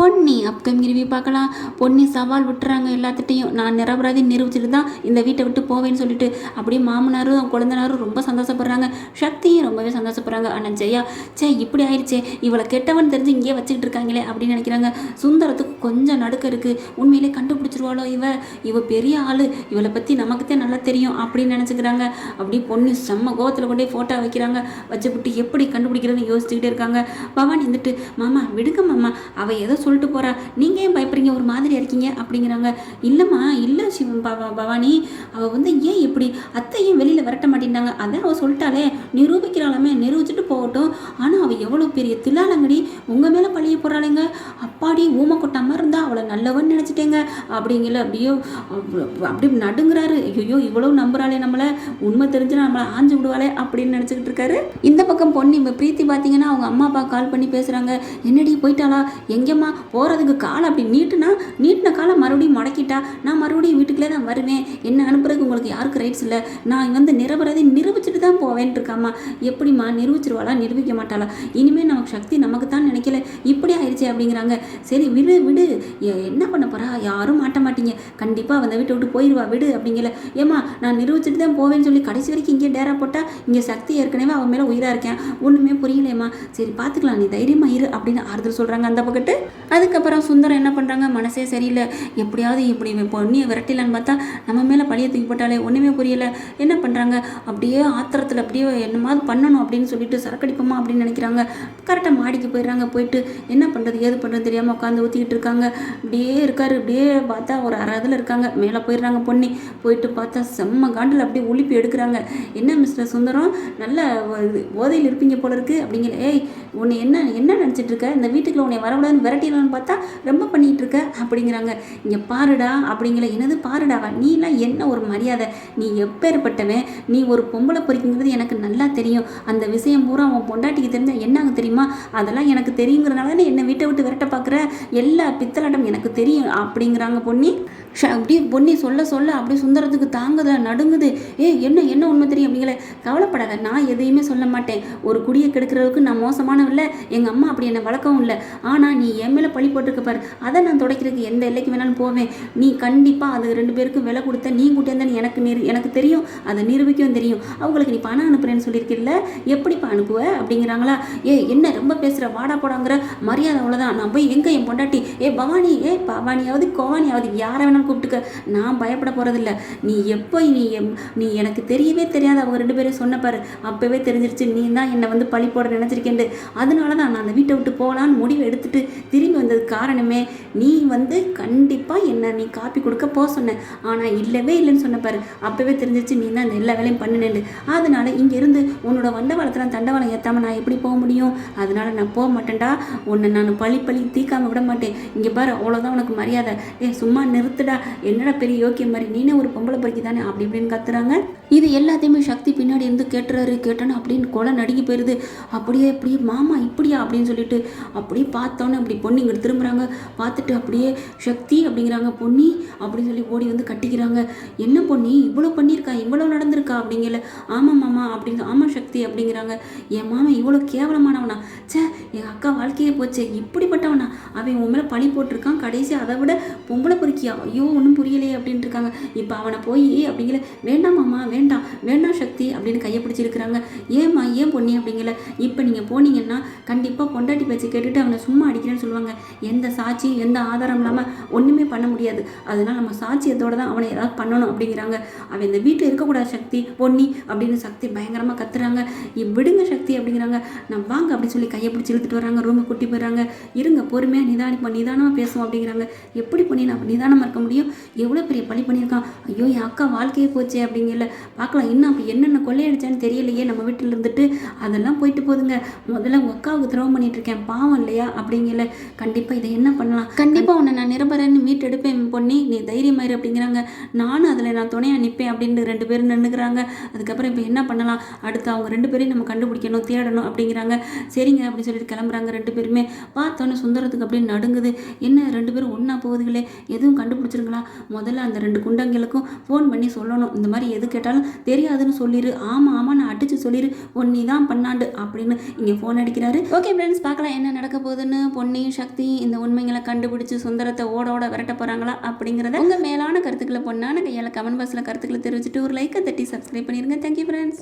Ponni. Upcoming review பார்க்கலாம் பொன்னி சவால் விட்டுறாங்க எல்லாத்திட்டையும் நான் நிரபராதி நிரூபிச்சுட்டு தான் இந்த வீட்டை விட்டு போவேன்னு சொல்லிட்டு அப்படியே மாமனாரும் குழந்தனாரும் ரொம்ப சந்தோஷப்படுறாங்க. சக்தியும் ரொம்பவே சந்தோஷப்படுறாங்க. ஆனால் ஜெயா சே இப்படி ஆயிடுச்சே இவளை கெட்டவன் தெரிஞ்சு இங்கேயே வச்சுக்கிட்டு இருக்காங்களே அப்படின்னு நினைக்கிறாங்க. சுந்தரத்துக்கு கொஞ்சம் நடுக்க இருக்குது உண்மையிலே கண்டுபிடிச்சிருவாளோ இவ? இவ பெரிய ஆள். இவளை பற்றி நமக்குத்தே நல்லா தெரியும் அப்படின்னு நினச்சிக்கிறாங்க. அப்படியே பொண்ணு செம்ம கோவத்தில் கொண்டே ஃபோட்டோ வைக்கிறாங்க. வச்சுவிட்டு எப்படி கண்டுபிடிக்கிறதுன்னு யோசிச்சுக்கிட்டே இருக்காங்க. பவானி இருந்துட்டு மாமா விடுங்க மாமா. அவள் ஏதோ சொல்லிட்டு போறா. நீங்கள் ஏன் பயப்படுறீங்க? ஒரு மாதிரி இருக்கீங்க அப்படிங்கிறாங்க. இல்லைம்மா இல்லை சிவ பவ- பவானி. அவள் வந்து ஏன் இப்படி? அத்தை ஏன் வெளியில் விரட்ட மாட்டேங்கிறாங்க அதான் அவள் சொல்லிட்டாலே நிரூபிக்கிறாளுமே நிரூபிச்சுட்டு போகட்டும். ஆனால் அவள் எவ்வளோ பெரிய தில்லாலங்கடி. உங்கள் மேலே பழிய போடுறாளுங்க. அப்பாடி ஊமை மாதிரி இருந்தா அவளை நல்லவன்னு நினச்சிட்டேங்க. அப்படிங்கல அப்படியோ அப்படி நடுங்கிறாரு. ஐயோ இவ்வளோ நம்புறாளே நம்மளை. உண்மை தெரிஞ்சு நம்மளை ஆஞ்சு விடுவாளே அப்படின்னு நினச்சிக்கிட்டு இருக்காரு. இந்த பக்கம் பொண்ணு இப்போ பிரீத்தி பார்த்தீங்கன்னா அவங்க அம்மா அப்பா கால் பண்ணி பேசுகிறாங்க என்னடி போயிட்டாளா? எங்கேம்மா? போகிறதுக்கு காலை அப்படி நீட்டுனா நீட்டின காலை மறுபடியும் முடக்கிட்டா நான் மறுபடியும் வீட்டுக்குள்ளே தான் வருவேன். என்ன அனுப்புறதுக்கு உங்களுக்கு யாருக்கு ரைட்ஸ் இல்லை. நான் வந்து நிரபராதி நிரூபிச்சுட்டு தான் போவேன்ட்டு இருக்காம்மா எப்படிம்மா நிரூபிச்சிருவாளா? நிரூபிக்க மாட்டாளா? இனிமேல் நமக்கு சக்தி நமக்கு தான் நினைக்கல. இப்படி ஆயிடுச்சு அப்படிங்கிறாங்க. சரி விடு விடு. என்ன பண்ண போறா? யாரும் மாட்ட மாட்டீங்க. கண்டிப்பாக அந்த வீட்டை விட்டு போயிடுவா விடு அப்படிங்கல. ஏம்மா நான் நிரூபிச்சுட்டு தான் போவேன்னு சொல்லி கடைசி வரைக்கும் இங்கே டேரா போட்டால் இங்கே சக்தி ஏற்கனவே அவன் மேலே உயிராக இருக்கேன். ஒன்றுமே புரியலையம்மா. சரி பார்த்துக்கலாம் நீ தைரியமாக இரு அப்படின்னு ஆறுதல் சொல்கிறாங்க அந்த பக்கத்து. அதுக்கப்புறம் சுந்தரம் என்ன பண்ணுறாங்க மனசே சரியில்லை. எப்படியாவது இப்படி பொண்ணியை விரட்டிலான்னு பார்த்தா நம்ம மேலே பழிய தூக்கி போட்டாலே ஒன்றுமே புரியலை. என்ன பண்ணுறாங்க அப்படியே ஆத்திரத்தில் அப்படியே என்னமாவது பண்ணணும் அப்படின்னு சொல்லிட்டு சரக்கடிப்போமா அப்படின்னு நினைக்கிறாங்க. கரெக்டாக மாடிக்கு போயிடுறாங்க. போயிட்டு என்ன பண்ணுறது ஏது பண்ணுறது தெரியாமல் உட்காந்து ஊற்றிக்கிட்டு இருக்காங்க. இப்படியே இருக்காரு. இப்படியே பார்த்தா ஒரு அரை இதில் இருக்காங்க. மேலே போயிடுறாங்க பொண்ணி. போயிட்டு பார்த்தா செம்ம காண்டில் அப்படியே உலுப்பி எடுக்கிறாங்க. என்ன மிஸ்டர் சுந்தரம்? நல்ல இது, போதையில் இருப்பீங்க போல இருக்கு. அப்படிங்கிற ஏய் உன்னை என்ன என்ன நினச்சிட்டு இருக்க? இந்த வீட்டுக்குள்ள உன்னை வரக்கூடாதுன்னு விரட்டிடலான்னு பார்த்தா ரொம்ப பண்ணிட்டு இருக்க அப்படிங்கிறாங்க. இங்கே பாருடா அப்படிங்கிற என்னது பாருடாவா? நீலாம் என்ன ஒரு மரியாதை? நீ எப்பேற்பட்டவன் நீ ஒரு பொம்பளை பொறிக்குங்கிறது எனக்கு நல்லா தெரியும். அந்த விஷயம் பூரா உன் பொண்டாட்டிக்கு தெரிஞ்சா என்னாங்க தெரியுமா? அதெல்லாம் எனக்கு தெரியுங்கிறனால என்னை வீட்டை விட்டு விரட்ட பார்க்குற எல்லா பித்தளடம் எனக்கு தெரியும் அப்படிங்கிறாங்க பொன்னி. அப்படியே பொன்னி சொல்ல சொல்ல அப்படியே சுந்தரத்துக்கு தாங்குதா நடுங்குது. ஏ என்ன என்ன உண்மை தெரியும் அப்படிங்கிற கவலைப்படாத நான் எதையுமே சொல்ல மாட்டேன். ஒரு குடியை கெடுக்கிறதுக்கு நான் மோசமானவன் இல்லை. எங்கள் அம்மா அப்படி என்னை வழக்கம் இல்லை. ஆனால் நீ என் மேலே பழி போட்டிருக்க பாரு. அதை நான் துடைக்கிறதுக்கு எந்த எல்லைக்கு வேணாலும் போவேன். நீ கண்டிப்பாக அது ரெண்டு பேருக்கும் விலை கொடுத்த நீ கூட்டியிருந்தேன்னு எனக்கு நிரு எனக்கு தெரியும். அதை நிரூபிக்கவும் தெரியும். அவங்களுக்கு நீ பணம் அனுப்புறேன்னு சொல்லியிருக்கில்ல. எப்படிப்பா அனுப்புவ அப்படிங்கிறாங்களா? ஏ என்ன ரொம்ப பேசுகிற வாடா போடாங்கிற. மரியாதை அவ்வளோதான் நான் போய் எங்கே என் பொண்டாட்டி? ஏ பவானி ஏ பவானியாவது கோவானியாவது யாரை வேணாலும் கூப்பிட்டுக்க. நான் பயப்பட போகிறதில்ல நீ எப்போ நீ நீ எனக்கு தெரியவே தெரியாது அவங்க ரெண்டு பேரும் சொன்னப்பாரு அப்போவே தெரிஞ்சிருச்சு. நீ தான் என்னை வந்து பழி போட நினச்சிருக்கேன்ட்டு. அதனால தான் நான் அந்த வீட்டை விட்டு போகலான்னு முடிவு எடுத்துட்டு திரும்பி வந்ததுக்கு காரணமே நீ வந்து கண்டிப்பாக என்ன நீ காப்பி கொடுக்க போக சொன்ன. ஆனால் இல்லவே இல்லைன்னு சொன்னப்பாரு அப்போவே தெரிஞ்சிருச்சு நீ தான் இந்த எல்லா வேலையும் பண்ணினேன்னு அதனால இங்கேருந்து உன்னோட வண்டவாளத்தில் தண்டவாளம் ஏற்றாம நான் எப்படி போக முடியும்? அதனால நான் போக மாட்டேன்டா. உன்னை நான் பழி பழி தீக்காம விட மாட்டேன். இங்கே பாரு அவ்வளோதான் உனக்கு மரியாதை. ஏ சும்மா நிறுத்துடா. என்னடா பெரிய யோக்கியம் மாதிரி? நீனே ஒரு பொம்பளை பொறுக்கி தானே அப்படி இப்படின்னு கத்துறாங்க. இது எல்லாத்தையுமே சக்தி பின்னாடி இருந்து கேட்டுறாரு கேட்டோன்னு அப்படின்னு கொலை நடுங்கி போயிடுது அப்படியே அப்படியே மாமா இப்படியா? அப்படின்னு சொல்லிட்டு அப்படியே பார்த்தோன்னே அப்படி பொண்ணு இங்கே திரும்புகிறாங்க பார்த்துட்டு அப்படியே சக்தி அப்படிங்கிறாங்க. பொன்னி அப்படின்னு சொல்லி ஓடி வந்து கட்டிக்கிறாங்க. என்ன பொன்னி? இவ்வளோ பண்ணியிருக்கா? இவ்வளோ நடந்திருக்கா? அப்படிங்கல. ஆமாம் மாமா அப்படிங்க ஆமாம் சக்தி அப்படிங்கிறாங்க. என் மாமா இவ்வளோ கேவலமானவனா? ச்சே என் அக்கா வாழ்க்கையே போச்சே இப்படிப்பட்டவனா? அவன் உன் மேலே பழி போட்டிருக்கான். கடைசி அதை விட பொம்பளை பொறுக்கியா? ஐயோ ஒன்றும் புரியலையே அப்படின்ட்டு இருக்காங்க. இப்போ அவனை போய் அப்படிங்கிற வேண்டாம் மாமா வேண்டாம். வேண்டாம் வேண்டாம் சக்தி அப்படின்னு கையை பிடிச்சிருக்கிறாங்க ஏம்மா ஏன் பொண்ணி அப்படிங்கல? இப்போ நீங்கள் போனீங்கன்னா கண்டிப்பாக பொண்டாட்டி பேச்சு கேட்டுட்டு அவனை சும்மா அடிக்கிறேன்னு சொல்லுவாங்க. எந்த சாட்சியும் எந்த ஆதாரம் இல்லாமல் ஒன்றுமே பண்ண முடியாது. அதனால் நம்ம சாட்சியத்தோடு தான் அவனை ஏதாவது பண்ணணும் அப்படிங்கிறாங்க. அவன் இந்த வீட்டில் இருக்கக்கூடாது சக்தி பொன்னி அப்படின்னு சக்தி பயங்கரமாக கத்துறாங்க. விடுங்க சக்தி அப்படிங்கிறாங்க. நான் வாங்க அப்படின்னு சொல்லி கையை பிடிச்சி இழுத்துட்டு வராங்க ரூமை கூட்டி போயிடுறாங்க. இருங்க பொறுமையாக நிதானிப்போம் நிதானமாக பேசுவோம் அப்படிங்கிறாங்க. எப்படி பண்ணி நான் நிதானமாக இருக்க முடியும்? எவ்வளோ பெரிய பழி பண்ணியிருக்கான். ஐயோ என் அக்கா வாழ்க்கையே போச்சே அப்படிங்கல. பார்க்கலாம். இன்னும் அப்படி என்னென்ன கொள்ளையடிச்சான்னு தெரியலையே நம்ம வீட்டில் இருந்துட்டு. அதெல்லாம் போயிட்டு போதுங்க. முதல்ல உங்கள் துரோகம் பண்ணிட்டு இருக்கேன். பாவம் இல்லையா? அப்படிங்கல. கண்டிப்பாக இதை என்ன பண்ணலாம்? கண்டிப்பாக உன்னை நான் நிரபரன்னு மீட் எடுப்பேன் பொண்ணி நீ தைரியமாயிரு அப்படிங்கிறாங்க. நானும் அதில் நான் துணையாக நிற்பேன் அப்படின்னு ரெண்டு பேரும் நின்றுக்கிறாங்க அதுக்கப்புறம் இப்போ என்ன பண்ணலாம்? அடுத்து அவங்க ரெண்டு பேரையும் நம்ம கண்டுபிடிக்கணும் தேடணும் அப்படிங்கிறாங்க. சரிங்க அப்படின்னு சொல்லிட்டு கிளம்புறாங்க ரெண்டு பேருமே. பார்த்தோன்னே சுந்தரத்துக்கு அப்படியே நடுங்குது. என்ன ரெண்டு பேரும் ஒன்றா போகுதுங்களே எதுவும் கண்டுபிடிச்சிருங்களா? முதல்ல அந்த ரெண்டு குண்டங்களுக்கும் ஃபோன் பண்ணி சொல்லணும். இந்த மாதிரி எது கேட்டாலும் கேட்டாலும் தெரியாதுன்னு சொல்லிடு ஆமாம் ஆமாம் நான் அடிச்சு சொல்லிடு பொன்னி தான் பண்ணாண்டு அப்படின்னு இங்கே ஃபோன் அடிக்கிறாரு. ஓகே ஃப்ரெண்ட்ஸ் பார்க்கலாம் என்ன நடக்க போகுதுன்னு பொன்னியும் சக்தி இந்த உண்மைகளை கண்டுபிடிச்சு சுந்தரத்தை ஓட ஓட விரட்ட போகிறாங்களா அப்படிங்கிறத உங்கள் மேலான கருத்துக்களை பொண்ணான கையால் கமெண்ட் பாக்ஸில் கருத்துக்களை தெரிவிச்சுட்டு ஒரு லைக்கை தட்டி சப்ஸ்கிரைப் பண்ணிடுங்க தேங்க்யூ ஃப்ரெண்ட்ஸ்